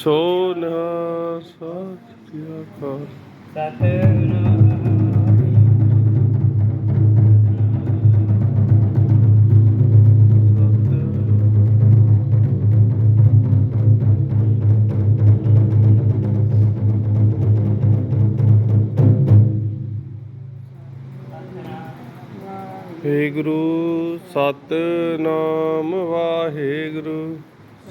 સોના સત્ય કર સાથે ਗੁਰੂ ਸਤਨਾਮ ਵਾਹਿਗੁਰੂ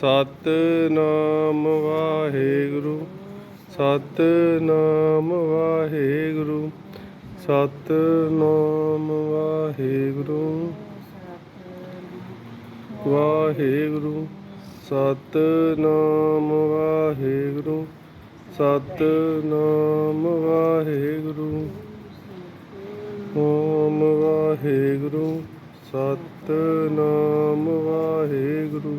ਸਤਨਾਮ ਵਾਹਿਗੁਰੂ ਸਤਨਾਮ ਵਾਹਿਗੁਰੂ ਸਤਨਾਮ ਵਾਹਿਗੁਰੂ। ਵਾਹਿਗੁਰੂ ਵਾਹਿਗੁਰੂ ਸਤਨਾਮ ਵਾਹਿਗੁਰੂ ਸਤਨਾਮ ਵਾਹਿਗੁਰੂ। ਓਮ ਵਾਹਿਗੁਰੂ, ਸਤਨਾਮ ਵਾਹਿਗੁਰੂ।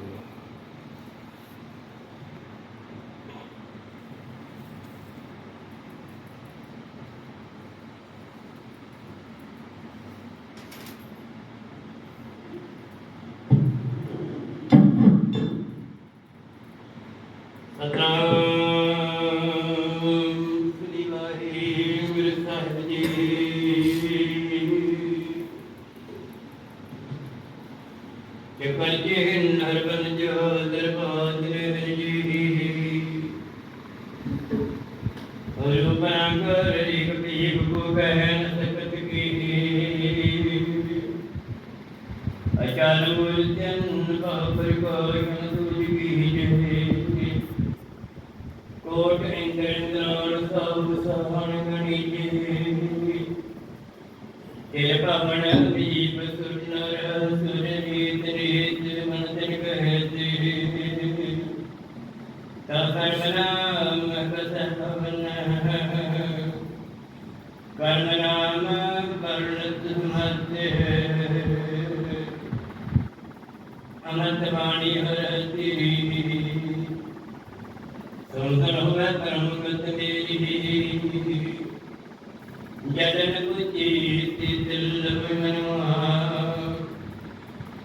ਵਾਹਿਗੁਰੂ ਸਾਹਿਬ ਜੀ। ਕਿ ਪੰਜੇ ਨਰ ਬਨ ਜੋ ਦਰਬਾਰ ਨੇ ਜੀ। ਹਰਿ ਪਰੰਗ ਰੀ ਕਪੀ ਕੋ ਕਹਿ ਸਕਤ ਕੀ। ਅਚਾਨੁ ਜਨ ਬਾਪਰ ਕੋ ਨਾਮ ਕਸਹਵਨ ਕਰਮ ਨਾਮ ਕਰਣਤ ਮਤੇ ਅਨੰਤ ਬਾਣੀ ਹਰਤੀ ਸੁੰਦਰ ਹੋਵੇ ਧਰਮ ਗਤ ਮੇਰੀ ਜਦਨ ਕੁਚੀ ਤਿਲ ਮਨਵਾ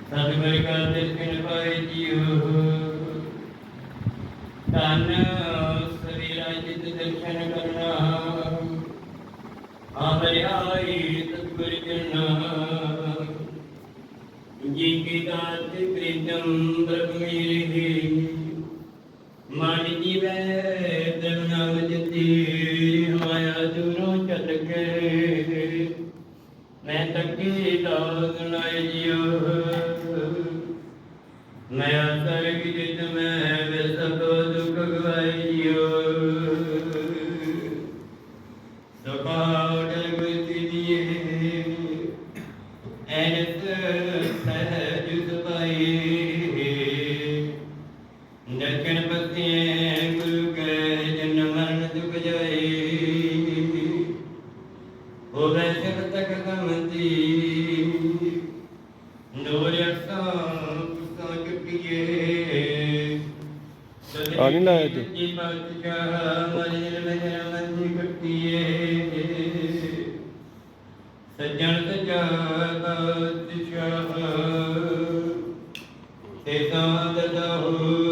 ਸਤਿਗੁਰ ਕਾ ਦਰਸ਼ਨ ਪਾਏ ਜੀਉ ਜਿਤ ਦਰਸ਼ਨ ਕਰਨਾ ਆਮਰੇ ਆਈ ਜਨਾ ਜੀ ਕੀ ਦਾਤ ਪ੍ਰੀਤਮ ਬ੍ਰਹਮ ਮਨ ਜੀਵੈ ਦਰਨਾਮ ਜਤੀ ਮਾਇਆ ਦੂਰੋਂ ਚੱਲ ਕੇ ਮੈਂ ਤੱਕੀ ਲਾਗ ਨਾਇ ਜਿਉ, ਮੈਂ ਅੰਤਰ ਆ ਨਹੀਂ ਲਾਇਆ ਤੇ ਜੀ। ਬਾਦਸ਼ਾਹ ਮਰਿਲ ਮਹਿਰਮੰਦੀ ਕੱਟੀਏ ਸੱਜਣ ਸਜਾ ਬਾਦਸ਼ਾਹ ਤੇ ਤਾਂ ਦਦਾ ਹੋ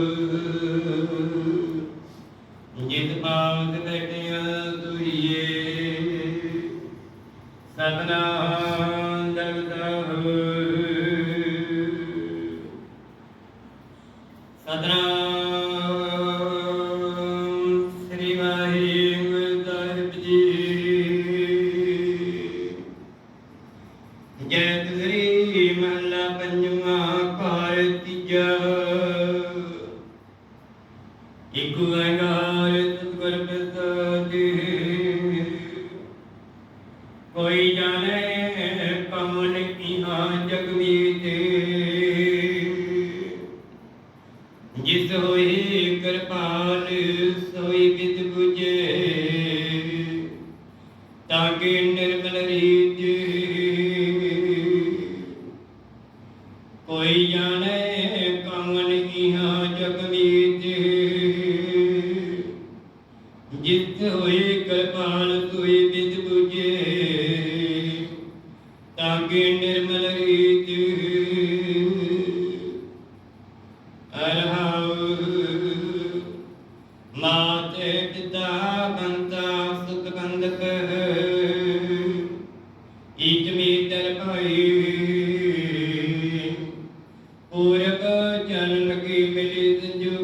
कोई जाने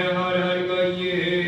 ਹਰ ਹਰ ਕਹੀਏ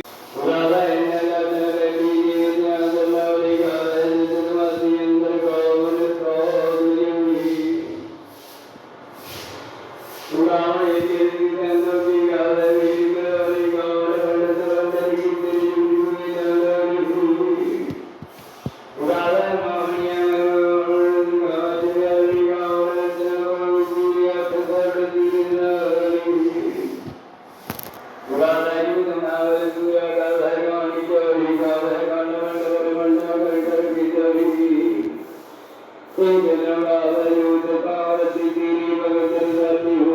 بتوحيد إنما وليت قال سيدي وكذبه